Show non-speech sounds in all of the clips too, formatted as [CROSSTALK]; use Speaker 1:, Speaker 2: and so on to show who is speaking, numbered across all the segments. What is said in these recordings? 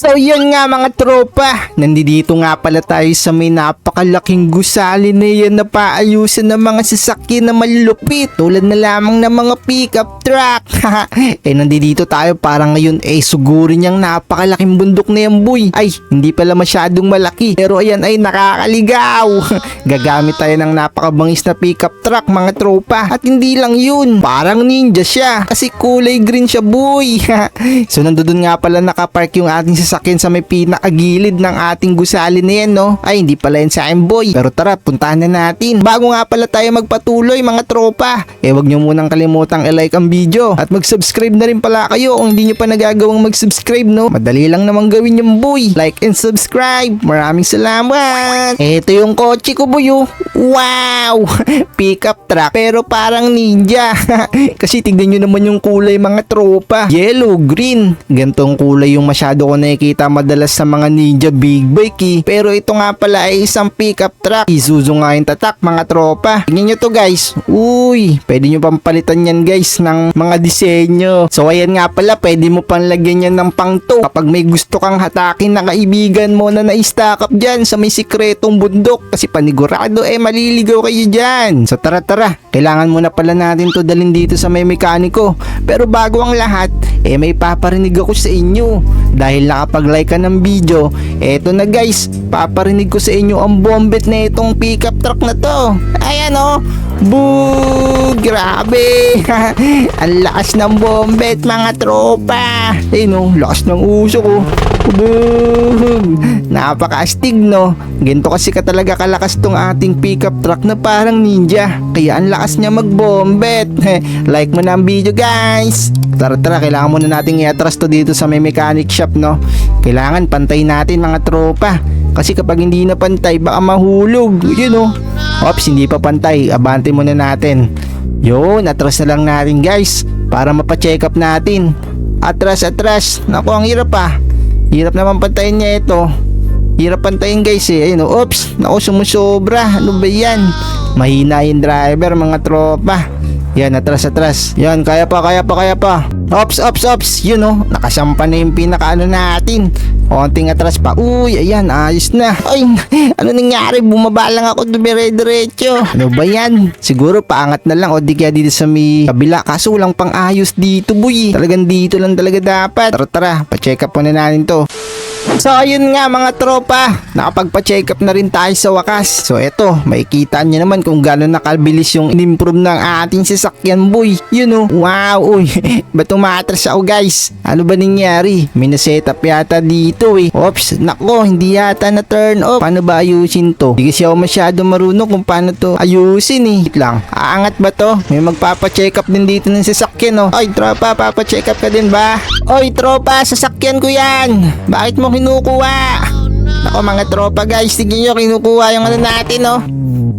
Speaker 1: So yun nga mga tropa, nandito nga pala tayo sa may napakalaking gusali na yan na paayusan ng mga sasakyan na malulupit tulad na lamang ng mga pickup truck. [LAUGHS] eh nandito tayo para ngayon eh sugurin niyang napakalaking bundok na yan boy. Ay hindi pala masyadong malaki pero ayan ay nakakaligaw. [LAUGHS] Gagamit tayo ng napakabangis na pickup truck mga tropa at hindi lang yun, parang ninja siya kasi kulay green siya boy. [LAUGHS] so nandoon nga pala nakapark yung ating sasakyan sa may pinakagilid ng ating gusali na yan, no? Ay, hindi pala yan sa akin, boy. Pero tara, puntahan na natin. Bago nga pala tayo magpatuloy, mga tropa, eh wag nyo munang kalimutang i-like ang video at mag-subscribe na rin pala kayo kung hindi nyo pa nagagawang mag-subscribe, no? Madali lang naman gawin yung boy. Like and subscribe. Maraming salamat. Ito yung kotse ko, boy, oh. Wow! [LAUGHS] Pickup truck, pero parang ninja. [LAUGHS] Kasi tignan nyo naman yung kulay, mga tropa. Yellow, green. Gantong kulay yung masyado ko nakikita madalas sa mga ninja big bike eh. Pero ito nga pala ay isang pickup truck. Isuzu nga yung tatak mga tropa. Tingnan nyo to guys. Uy, pwede nyo pang palitan yan guys ng mga disenyo. So ayan nga pala, pwede mo pang lagyan yan ng pangto. Kapag may gusto kang hatakin na kaibigan mo na na-stack up dyan sa may sikretong bundok. Kasi panigurado eh maliligaw kayo dyan. So tara tara, kailangan muna pala natin to dalhin dito sa may mekaniko. Pero bago ang lahat, eh may paparinig ako sa inyo. Dahil nakapag-like ka ng video, eto na guys, paparinig ko sa inyo ang bombet na itong pickup truck na to. Ayan o, Boo! Grabe! [LAUGHS] ang lakas ng bombet mga tropa. Ayun o, lakas ng uso ko. Boom! Napaka-astig no? Ganito kasi ka talaga kalakas tong ating pickup truck na parang ninja. Kaya ang lakas niya magbombet. [LAUGHS] like mo na ang video guys. Tara tara, kailangan muna nating i-atras to dito sa may mechanic shop no. Kailangan pantay natin mga tropa. Kasi kapag hindi na pantay, baka mahulog. Yun o. Ops, hindi pa pantay. Abante muna natin. Yun, atras na lang natin guys. Para mapacheck up natin. Atras, atras. Naku, ang hirap ah. Hirap naman pantayin niya ito. Hirap pantayin guys eh. Ayun, oh, oops. Naku, sumusobra. Ano ba yan? Mahina yung driver, mga tropa. Yan, atras, atras. Yan, kaya pa, kaya pa, kaya pa. Ops, ops, ops. Yun oh, nakasampa na yung pinakaano natin. Konting atras pa. Uy, ayan, ayos na. Ay, [LAUGHS] ano nangyari? Bumaba lang ako dire-diretso. Ano ba yan? Siguro paangat na lang o di kaya dito sa may kabila. Kaso walang pang ayos dito, boy. Talagang dito lang talaga dapat. Tara, tara. Pa-check up muna natin to. So ayun nga mga tropa, nakapagpa-check up na rin tayo sa wakas. So eto, makikita nyo naman kung gano'n nakabilis yung in-improve ng ating sasakyan boy. Yun oh, wow, uy, [LAUGHS] ba't umatras ako guys? Ano ba nangyari? May na-setup yata dito eh. Oops, nako, hindi yata na turn off. Paano ba ayusin to? Hindi kasi ako masyado marunong kung paano to ayusin eh. Wait lang, aangat ba to? May magpapa-check up din dito ng sasakyan oh. Oy tropa, papa-check up ka din ba? Oy tropa, sasakyan ko yan. Bakit mo kinukuha? Nako mga tropa guys, tignan nyo kinukuha yung ano natin oh.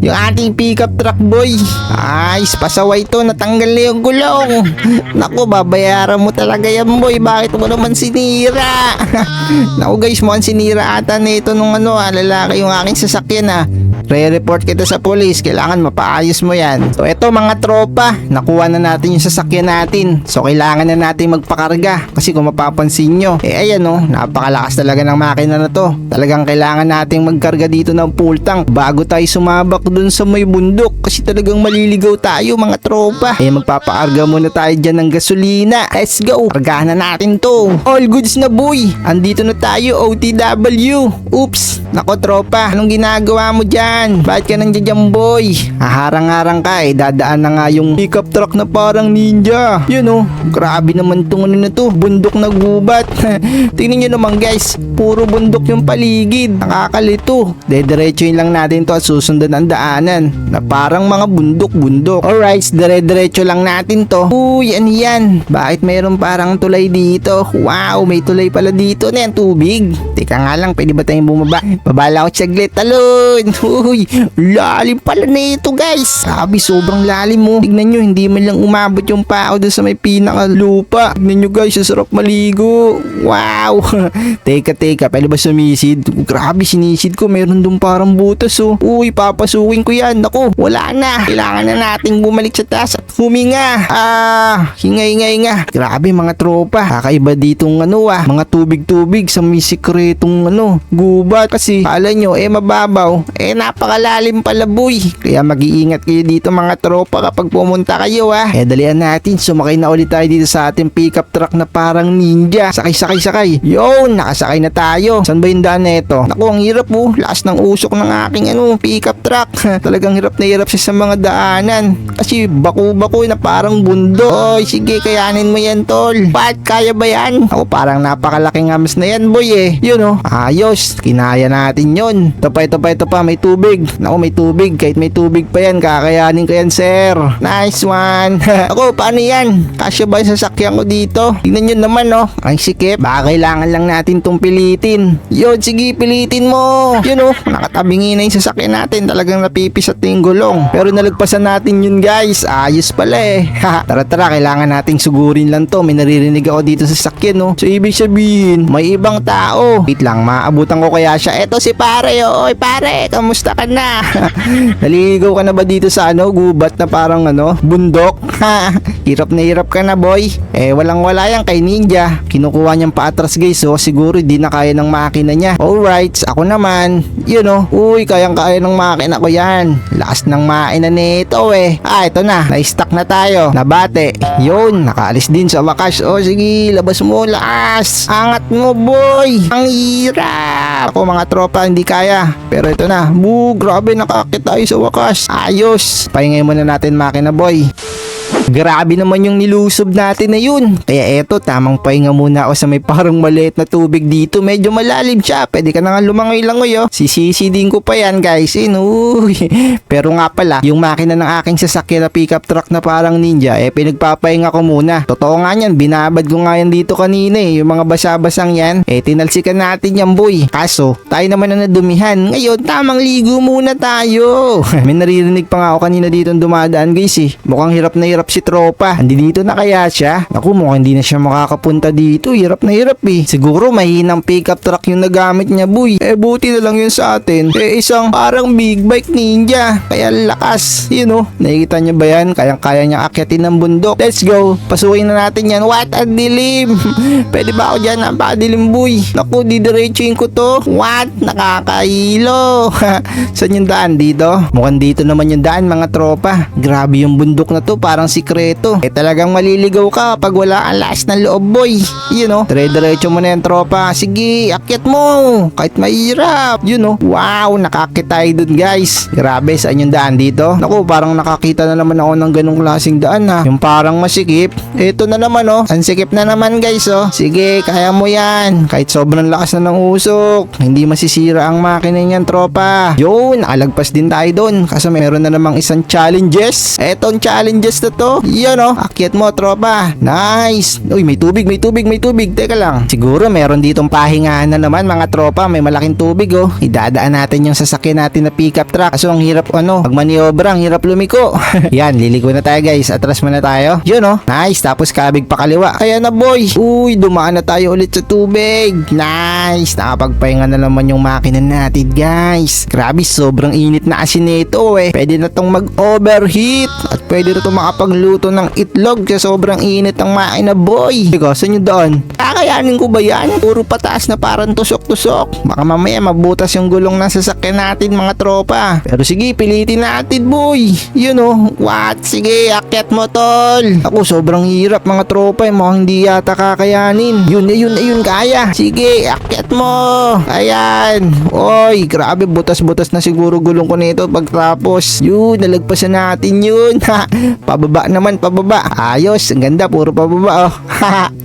Speaker 1: Yung ating pickup truck boy. Ay, pasaway to, natanggal na yung gulong. [LAUGHS] Nako, babayaran mo talaga yan boy. Bakit mo naman sinira? [LAUGHS] Nako guys, mukhang sinira ata nito nung ano ah, lalaki yung aking sasakyan ah. Re-report kita sa police, kailangan mapaayos mo yan. So eto mga tropa, nakuha na natin yung sasakyan natin. So kailangan na natin magpakarga. Kasi kung mapapansin nyo, eh ayan oh, napakalakas talaga ng makina na to. Talagang kailangan nating magkarga dito ng full tank bago tayo sumabak dun sa may bundok. Kasi talagang maliligaw tayo mga tropa. Eh magpapakarga muna tayo dyan ng gasolina. Let's go, kargahan na natin to. All goods na boy, andito na tayo OTW. Oops, nako tropa, anong ginagawa mo dyan? Bakit ka nandiyan dyan boy? Haharang-harang ka eh, dadaan na nga yung pickup truck na parang ninja. Yun oh, grabe naman tong ano na to, bundok na gubat. [LAUGHS] Tingnan nyo naman guys, puro bundok yung paligid. Nakakalito. Dediretsuin lang natin to at susundan ang daanan na parang mga bundok-bundok. Alright, dire-diretso lang natin to. Uy, ano yan? Bakit mayroon parang tulay dito? Wow, may tulay pala dito na yan, tubig. Teka nga lang, pwede ba tayong bumaba? Babala ako saglit, talon. [LAUGHS] Uy, lalim pala na ito guys. Sabi, sobrang lalim mo. Tignan nyo, hindi man lang umabot yung pao doon sa may pinakalupa. Tignan nyo guys, sarap maligo. Wow. [LAUGHS] teka, teka, pwede ba sumisid? Grabe, sinisid ko. Meron doon parang butas oh. Uy, papasukin ko yan. Naku, wala na. Kailangan na nating bumalik sa taas at huminga. Ah, hinga, hinga, hinga. Grabe mga tropa. Kakaiba ditong ano ah. Mga tubig-tubig sa may sikretong ano, gubat. Kasi, kala nyo, eh mababaw. Eh napakalalim pala boy. Kaya mag-iingat kayo dito mga tropa kapag pumunta kayo ah. Eh dalian natin, sumakay na ulit tayo dito sa ating pickup truck na parang ninja. Sakay, sakay, sakay. Yun, nakasakay na tayo. Saan ba yung daan na ito? Naku, ang hirap po. Lakas ng usok ng aking ano, pickup truck. [LAUGHS] Talagang hirap na hirap siya sa mga daanan. Kasi baku-baku na parang bundo. Oy, sige, kayanin mo yan, tol. Pat, kaya ba yan? Ako, parang napakalaking amas na yan, boy eh. Yun oh, ayos. Kinaya natin yun. Ito pa, ito pa, ito pa, may tubig. Naku, may tubig. Kahit may tubig pa yan, kakayanin ko yan, sir. Nice one. [LAUGHS] Ako, paano yan? Kasya ba yung sasakyan ko dito? Tingnan nyo naman, oh. Ang sikip. Baka kailangan lang natin tong pilitin. Yun, sige, pilitin mo. Yun, oh. Nakatabingi na yung sasakyan natin. Talagang napipisat na yung gulong. Pero nalagpasan natin yun, guys. Ayos pala eh. [LAUGHS] tara, tara. Kailangan nating sugurin lang to. May naririnig ako dito sa sasakyan, oh. So, ibig sabihin, may ibang tao. Wait lang, maabutan ko kaya siya. Eto si pare, oh. Oy, pare, kamusta ka na? [LAUGHS] Naliligaw ka na ba dito sa ano, gubat na parang ano, bundok? Ha, [LAUGHS] hirap na hirap ka na boy. Eh, walang wala yan kay Ninja. Kinukuha niyang paatras guys, so siguro hindi na kaya ng makina niya. Alright, ako naman, you know, uy, kayang kaya ng makina ko yan. Lakas ng makina nito eh. Ah, ito na, na-stuck na tayo. Nabate. Yun, nakaalis din sa wakas. O sige, labas mo lakas. Angat mo boy. Ang hirap. Ako mga tropa, hindi kaya. Pero ito na. Bu, grabe nakakit tayo sa wakas. Ayos. Pahingay muna natin makina boy. Grabe naman yung nilusob natin na yun. Kaya eto, tamang pahinga muna ako sa may parang maliit na tubig dito. Medyo malalim siya. Pwede ka na nga lumangoy-langoy oh. Sisisi din ko pa yan guys. Eh, uy. [LAUGHS] Pero nga pala, yung makina ng aking sasakyan na pickup truck na parang ninja, eh pinagpapahinga ko muna. Totoo nga yan, binabad ko nga yan dito kanina eh. Yung mga basa-basang yan, eh tinalsikan natin yan boy. Kaso, tayo naman na nadumihan. Ngayon, tamang ligo muna tayo. [LAUGHS] may naririnig pa nga ako kanina dito dumadaan guys eh. Mukhang hirap na hirap si tropa. Andi dito na kaya siya? Naku, mukhang hindi na siya makakapunta dito. Hirap na hirap eh. Siguro mahinang pickup truck yung nagamit niya, boy. Eh, buti na lang yun sa atin. Eh, isang parang big bike ninja. Kaya lakas. Yun oh. Nakikita niya ba yan? Kayang-kaya niya akyatin ng bundok. Let's go. Pasukin na natin yan. What? Ang dilim. [LAUGHS] Pwede ba ako dyan? Napakadilim, boy. Naku, didiretsuin ko to. What? Nakakailo. [LAUGHS] Saan yung daan dito? Mukhang dito naman yung daan, mga tropa. Grabe yung bundok na to. Parang sikreto. Eh talagang maliligaw ka pag wala kang lakas ng loob boy. You know, dire-diretso mo na yan tropa. Sige, akyat mo. Kahit mahirap. You know, wow, nakakit tayo guys. Grabe, saan yung daan dito? Naku, parang nakakita na naman ako ng ganong klaseng daan ha. Yung parang masikip. Ito na naman oh. Ang sikip na naman guys oh. Sige, kaya mo yan. Kahit sobrang lakas na ng usok. Hindi masisira ang makina niyan tropa. Yun, nakalagpas din tayo dun. Kasi meron na namang isang challenges. Etong challenges na to. Yan oh. Akyat mo tropa. Nice. Uy, may tubig, may tubig, may tubig. Teka lang. Siguro meron ditong pahingahan na naman mga tropa. May malaking tubig oh. Idadaan natin yung sasakyan natin na pickup truck. Kaso ang hirap ano, pag maniobra, ang hirap lumiko. [LAUGHS] Yan, liliko na tayo guys. Atras muna tayo. Yun oh. Nice. Tapos kabig pa kaliwa. Kaya na boy. Uy, dumaan na tayo ulit sa tubig. Nice. Nakapagpahinga na naman yung makina natin guys. Grabe, sobrang init na asin nito eh. Pwede na tong mag-overheat. Pwede tong makapagluto ng itlog sa sobrang init ng makina boy. Ikaw, saan yung doon? Kakayanin ko ba yan? Puro pataas na parang tusok-tusok. Baka mamaya mabutas yung gulong ng sasakyan natin mga tropa. Pero sige, pilitin natin boy. You know, what? Sige, akyat mo tol. Ako, sobrang hirap mga tropa. Eh. Mukhang hindi yata kakayanin. Yun, yun, yun, kaya. Sige, akyat mo. Ayan. Oy, grabe, butas-butas na siguro gulong ko nito pagtapos. Yun, nalagpasan natin yun. [LAUGHS] [LAUGHS] pababa naman, pababa. Ayos, ang ganda, puro pababa oh. [LAUGHS]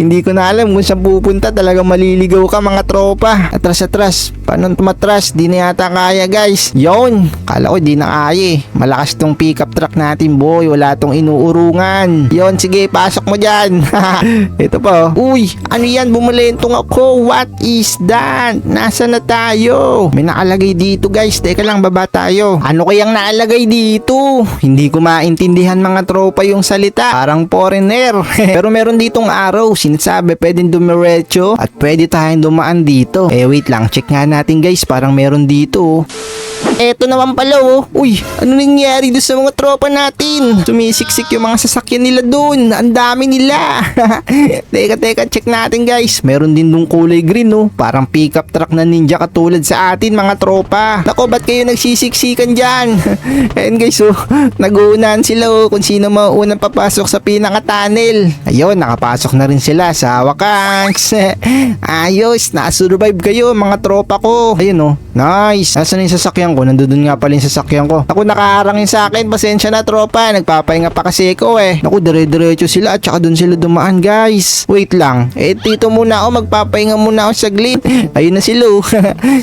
Speaker 1: Hindi ko na alam kung saan pupunta. Talagang maliligaw ka mga tropa. Atras, atras. Paano tumatras? Di na yata kaya guys. Yon, kala ko di na kaya eh. Malakas tong pickup truck natin boy. Wala tong inuurungan. Yon, sige, pasok mo dyan. [LAUGHS] Ito pa oh. Uy, ano yan? Bumulentong ako. What is that? Nasa na tayo? May nakalagay dito guys. Teka lang, baba tayo. Ano kayang nakalagay dito? Hindi ko maintindihan mga tropa yung salita. Parang foreigner. [LAUGHS] Pero meron ditong araw. Sinasabi pwedeng dumiretso at pwede tayong dumaan dito. Eh wait lang, check nga natin guys. Parang meron dito. Eto naman pala oh. Uy, ano nangyari doon sa mga tropa natin? Sumisiksik yung mga sasakyan nila doon. Ang dami nila. [LAUGHS] teka, teka, check natin guys. Meron din dong kulay green oh. Parang pickup truck na ninja katulad sa atin mga tropa. Nako, ba't kayo nagsisiksikan dyan? [LAUGHS] Ayan guys oh. Naguunahan sila oh kung sino mauunang papasok sa pinaka-tunnel. Ayun, nakapasok na rin sila sa wakas. [LAUGHS] Ayos, nakasurvive kayo mga tropa ko. Ayun oh. Nice. Nasaan yung sasakyan ko? Nandun nga pala yung sasakyan ko. Ako nakaharangin sa akin. Pasensya na tropa. Nagpapahinga pa kasi ako eh. Naku, dire-diretso sila at saka dun sila dumaan guys. Wait lang. Eh, dito muna ako. Magpapahinga muna ako saglit. [LAUGHS] Ayun na sila. [LAUGHS] oh.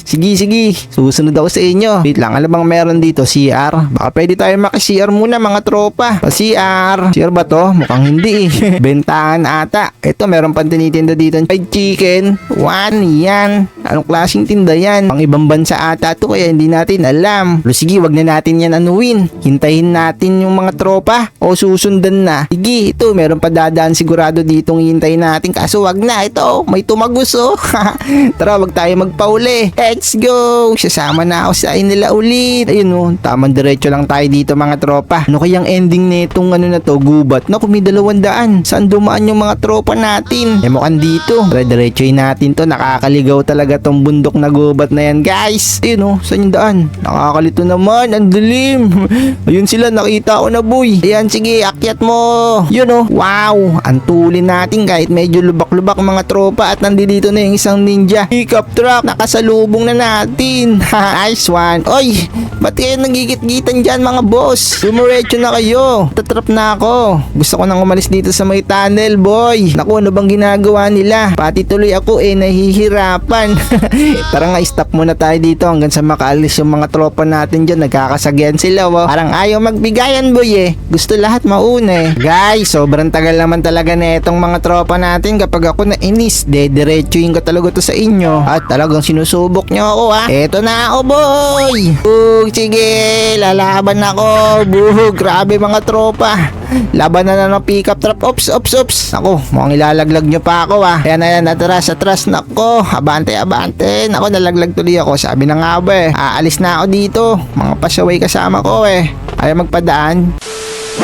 Speaker 1: sige, sige. Susunod ako sa inyo. Wait lang. Alam bang meron dito? CR? Baka pwede tayo maki-CR muna mga tropa. Pa CR. CR ba to? Mukhang hindi eh. [LAUGHS] Bentahan ata. Ito, meron pang tinitinda dito. Fried chicken. One. Yan. Anong klaseng tinda yan? Pang ibang bansa ata to kaya hindi natin alam. Pero sige, wag na natin yan anuin. Hintayin natin yung mga tropa o susundan na. Sige, ito, meron pa dadaan sigurado ditong hintayin natin. Kaso wag na, ito, may tumagos oh. [LAUGHS] Tara, wag tayo magpauli. Let's go! Sasama na ako sa nila ulit. Ayun oh, tamang diretso lang tayo dito mga tropa. Ano kayang ending netong ano na to, gubat? Naku, may dalawang daan. Saan dumaan yung mga tropa natin? Eh mukhang dito. Tara, diretsoy natin to. Nakakaligaw talaga tong bundok na gubat na yan, guys. Ayun oh, saan yung daan? Nakakalito naman, ang dilim. [LAUGHS] Ayun sila, nakita ko na boy. Ayan, sige, akyat mo. Yun oh, wow. Ang tulin natin kahit medyo lubak-lubak mga tropa at nandito na yung isang ninja. Pickup truck, nakasalubong na natin. [LAUGHS] nice one. Oy, ba't kayo nagigit-gitan dyan mga boss? Sumuretso na kayo. Tatrap na ako. Gusto ko nang umalis dito sa may tunnel, boy. Naku, ano bang ginagawa nila? Pati tuloy ako eh, nahihirapan. [LAUGHS] Tara nga, stop muna tayo dito hanggang sa makaalis yung mga tropa natin dyan. Nagkakasagyan sila, oh. Parang ayaw magbigayan, boy eh. Gusto lahat mauna eh. Guys, sobrang tagal naman talaga na itong mga tropa natin. Kapag ako na inis, dediretsuin ko talaga to sa inyo. At talagang sinusubok nyo ako, ha. Eto na ako, boy. Bug, sige, lalaban ako. Bug, grabe mga tropa. Laban na na ng pickup truck. Ops, ops, ops. Ako, mukhang ilalaglag nyo pa ako ah. Ayan, ayan, atras, atras. Nako, abante, abante. Nako, nalaglag tuloy ako. Sabi na nga ba eh. Aalis na ako dito. Mga pasaway kasama ko eh. Ayaw magpadaan.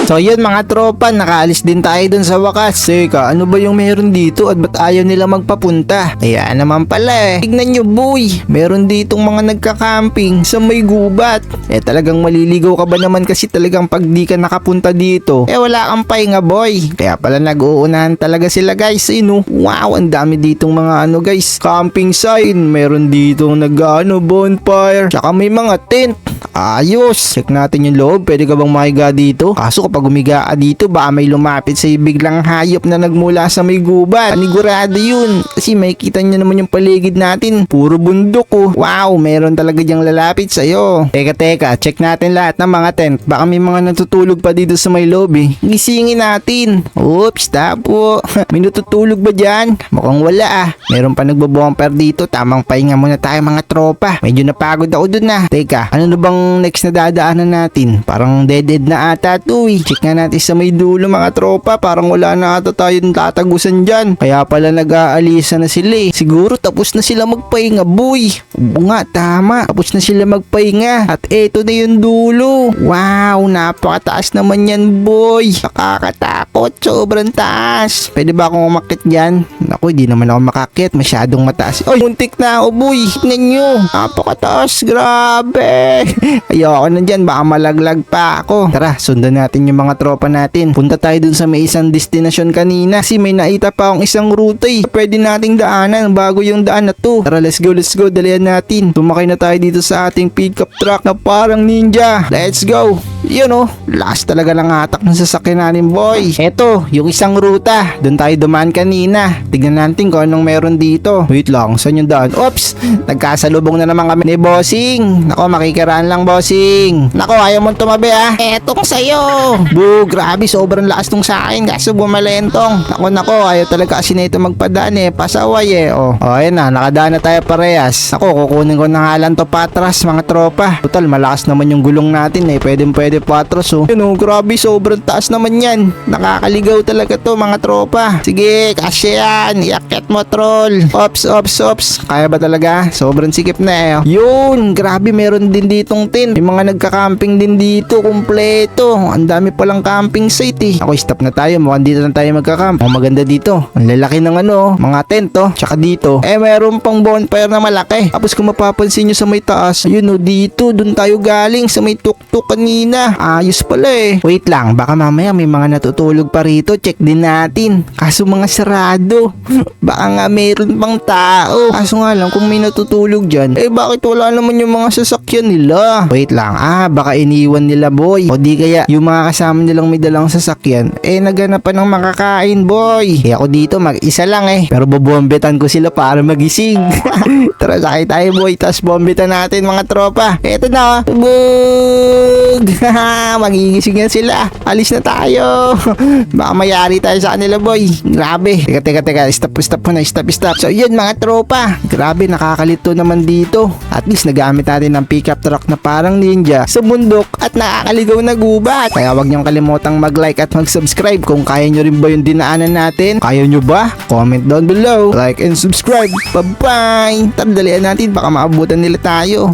Speaker 1: So yun mga tropa, nakaalis din tayo dun sa wakas. Teka, ano ba yung meron dito at ba't ayaw nila magpapunta? Ayan naman pala eh. Tignan nyo boy, meron ditong mga nagka-camping sa may gubat. Eh talagang maliligaw ka ba naman kasi talagang pag di ka nakapunta dito, eh wala kang pahinga boy. Kaya pala nag-uunahan talaga sila guys. Ayun oh. Wow, ang dami ditong mga ano guys, camping sign. Meron ditong nag-ano, bonfire. Tsaka may mga tent. Ayos. Check natin yung loob. Pwede ka bang mahiga dito? Kaso kapag umiga dito, baka may lumapit sa biglang hayop na nagmula sa may gubat. Panigurado yun. Kasi makikita nyo naman yung paligid natin. Puro bundok oh. Wow, meron talaga diyang lalapit sa'yo. Teka, teka. Check natin lahat ng mga tent. Baka may mga natutulog pa dito sa may lobby. Gisingin natin. Oops, tapo. [LAUGHS] may natutulog ba dyan? Mukhang wala ah. Meron pa nagbobomper dito. Tamang pahinga muna tayo mga tropa. Medyo napagod ako dun ah. Teka, ano na bang next na dadaanan natin? Parang dead-end na ata to eh. Check nga natin sa may dulo mga tropa. Parang wala na ata tayong tatagusan dyan. Kaya pala nag-aalisa na sila eh. Siguro tapos na sila magpahinga boy. Oo nga, tama. Tapos na sila magpahinga. At eto na yung dulo. Wow, napakataas naman yan boy. Nakakatakot. Sobrang taas. Pwede ba akong umakit dyan? Naku, hindi naman ako makakit. Masyadong mataas. Ay, muntik na ako boy. Tingnan nyo. Napakataas. Grabe. [LAUGHS] Ayoko na dyan, baka malaglag pa ako. Tara, sundan natin yung mga tropa natin. Punta tayo dun sa may isang destinasyon kanina. Kasi may naita pa akong isang route eh. Pwede nating daanan bago yung daan na to. Tara, let's go, let's go. Dalian natin. Tumakay na tayo dito sa ating pickup truck na parang ninja. Let's go. Yun oh, last talaga ng hatak ng sasakyan natin boy. Eto, yung isang ruta. Doon tayo dumaan kanina. Tignan natin kung anong meron dito. Wait lang, saan yung daan? Oops, nagkasalubong na naman kami ni Bossing. Nako, makikiraan lang Bossing. Nako, ayaw mong tumabi ah. Etong sa'yo. Bu, grabe, sobrang lakas tong sa akin. Kaso bumalentong. Nako, nako, ayaw talaga kasi na ito magpadaan eh. Pasaway eh. Oh, oh ayan na, nakadaan na tayo parehas. Nako, kukunin ko na nga lang to patras mga tropa. Total, malakas naman yung gulong natin eh. Pwede pwede patras oh. Yun oh, grabe, sobrang taas naman yan. Nakakaligaw talaga to mga tropa. Sige, kasya yan. Iakit mo, troll. Ops, ops, ops. Kaya ba talaga? Sobrang sikip na eh. oh. Yun, grabe, meron din ditong tin. May mga nagka-camping din dito, kumpleto. Ang dami palang camping site eh. Ako, stop na tayo. Mukhang dito na tayo magka-camp. Oh, maganda dito. Ang lalaki ng ano, mga tent oh. Tsaka dito. Eh, meron pang bonfire na malaki. Tapos kung mapapansin nyo sa may taas, yun oh, dito, dun tayo galing sa may tuktok kanina. Ayos pala eh. Wait lang, baka mamaya may mga natutulog pa rito. Check din natin. Kaso mga sarado. [LAUGHS] baka nga meron pang tao. Kaso nga lang, kung may natutulog dyan, eh bakit wala naman yung mga sasakyan nila? Wait lang, ah, baka iniwan nila boy. O di kaya yung mga kasama nilang may dalang sasakyan, eh naganapan ng makakain boy. Eh ako dito mag-isa lang eh. Pero bobombetan ko sila para magising. [LAUGHS] Tara, sakay tayo boy. Tapos bombetan natin mga tropa. Eto na, oh. bug! [LAUGHS] Magigising na sila. Alis na tayo. [LAUGHS] Baka mayari tayo sa kanila boy. Grabe. Teka, teka, teka. Stop, stop muna. Stop, stop. So yun mga tropa. Grabe, nakakalito naman dito. At least nagamit natin ng pickup truck na parang ninja sa bundok at nakakaligaw na gubat. Kaya wag niyong kalimutang mag-like at mag-subscribe kung kaya nyo rin ba yung dinaanan natin. Kaya nyo ba? Comment down below. Like and subscribe. Bye-bye. Tara, dalian natin. Baka maabutan nila tayo.